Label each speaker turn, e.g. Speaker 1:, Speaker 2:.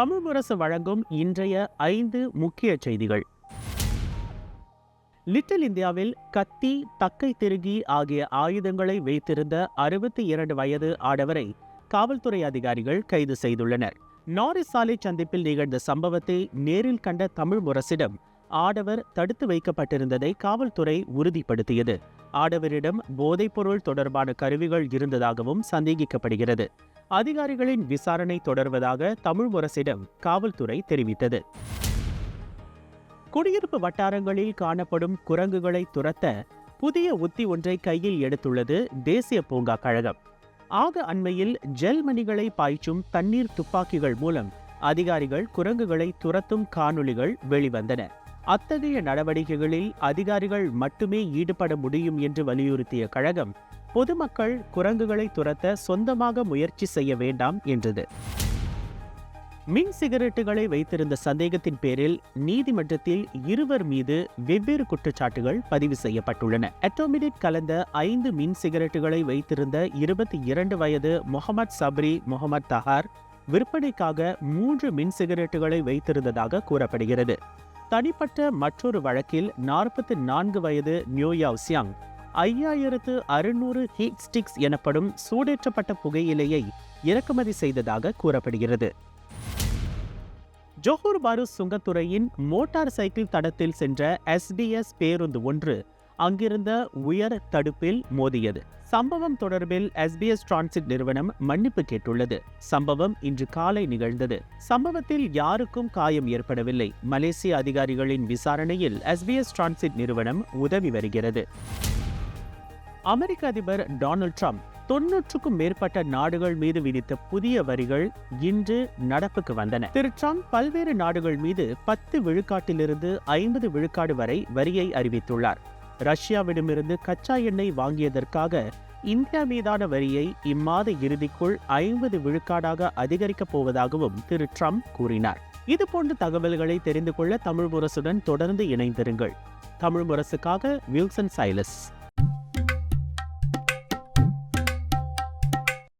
Speaker 1: தமிழ் முரசு வழங்கும் இன்றைய ஐந்து முக்கிய செய்திகள். லிட்டில் இந்தியாவில் கத்தி தக்கை திருகி ஆகிய ஆயுதங்களை வைத்திருந்த அறுபத்தி இரண்டு வயது ஆடவரை காவல்துறை அதிகாரிகள் கைது செய்துள்ளனர். நாரிஸ் சாலை சந்திப்பில் நிகழ்ந்த சம்பவத்தை நேரில் கண்ட தமிழ் முரசிடம் ஆடவர் தடுத்து வைக்கப்பட்டிருந்ததை காவல்துறை உறுதிப்படுத்தியது. ஆடவரிடம் போதைப்பொருள் தொடர்பான கருவிகள் இருந்ததாகவும் சந்தேகிக்கப்படுகிறது. அதிகாரிகளின் விசாரணை தொடர்வதாக தமிழ் முரசிடம் காவல்துறை தெரிவித்தது. குடியிருப்பு வட்டாரங்களில் காணப்படும் குரங்குகளை துரத்த புதிய உத்தி ஒன்றை கையில் எடுத்துள்ளது தேசிய பூங்கா கழகம். ஆக அண்மையில் ஜெல் மணிகளை பாய்ச்சும் தண்ணீர் துப்பாக்கிகள் மூலம் அதிகாரிகள் குரங்குகளை துரத்தும் காணொளிகள் வெளிவந்தன. அத்தகைய நடவடிக்கைகளில் அதிகாரிகள் மட்டுமே ஈடுபட முடியும் என்று வலியுறுத்திய கழகம் பொதுமக்கள் குரங்குகளை துரத்த சொந்தமாக முயற்சி செய்ய வேண்டாம் என்றது. மின் சிகரெட்டுகளை வைத்திருந்த சந்தேகத்தின் பேரில் நீதிமன்றத்தில் இருவர் மீது வெவ்வேறு குற்றச்சாட்டுகள் பதிவு செய்யப்பட்டுள்ளன. அட்டோமினிட் கலந்த ஐந்து மின் சிகரெட்டுகளை வைத்திருந்த இருபத்தி இரண்டு வயது முகமது சப்ரி முகமது தஹார் விற்பனைக்காக மூன்று மின் சிகரெட்டுகளை வைத்திருந்ததாக கூறப்படுகிறது. தனிப்பட்ட மற்றொரு வழக்கில் நாற்பத்தி நான்கு வயது நியூயாவ் சியாங் ஐயாயிரத்து அறுநூறு ஹீட் ஸ்டிக்ஸ் எனப்படும் சூடேற்றப்பட்ட புகையிலையை இறக்குமதி செய்ததாக கூறப்படுகிறது. ஜோஹூர் பாரு சுங்கத்துறையின் மோட்டார் சைக்கிள் தடத்தில் சென்ற எஸ்பிஎஸ் பேருந்து ஒன்று அங்கிருந்த உயர் தடுப்பில் மோதியது. சம்பவம் தொடர்பில் எஸ்பிஎஸ் டிரான்சிட் நிறுவனம் மன்னிப்பு கேட்டுள்ளது. சம்பவம் இன்று காலை நிகழ்ந்தது. சம்பவத்தில் யாருக்கும் காயம் ஏற்படவில்லை. மலேசிய அதிகாரிகளின் விசாரணையில் எஸ்பிஎஸ் டிரான்சிட் நிறுவனம் உதவி வருகிறது. அமெரிக்க அதிபர் டொனால்ட் ட்ரம்ப் தொன்னூற்றுக்கும் மேற்பட்ட நாடுகள் மீது விதித்த புதிய வரிகள் இன்று நடப்புக்கு வந்தன. திரு ட்ரம்ப் பல்வேறு நாடுகள் மீது பத்து விழுக்காட்டிலிருந்து ஐம்பது விழுக்காடு வரை வரியை அறிவித்துள்ளார். ரஷ்யாவிடமிருந்து கச்சா எண்ணெய் வாங்கியதற்காக இந்தியா மீதான வரியை இம்மாத இறுதிக்குள் ஐம்பது விழுக்காடாக அதிகரிக்கப் போவதாகவும் திரு ட்ரம்ப் கூறினார். இதுபோன்ற தகவல்களை தெரிந்து கொள்ள தமிழ் முரசுடன் தொடர்ந்து இணைந்திருங்கள். தமிழ் முரசுக்காக வில்சன் சைலஸ்.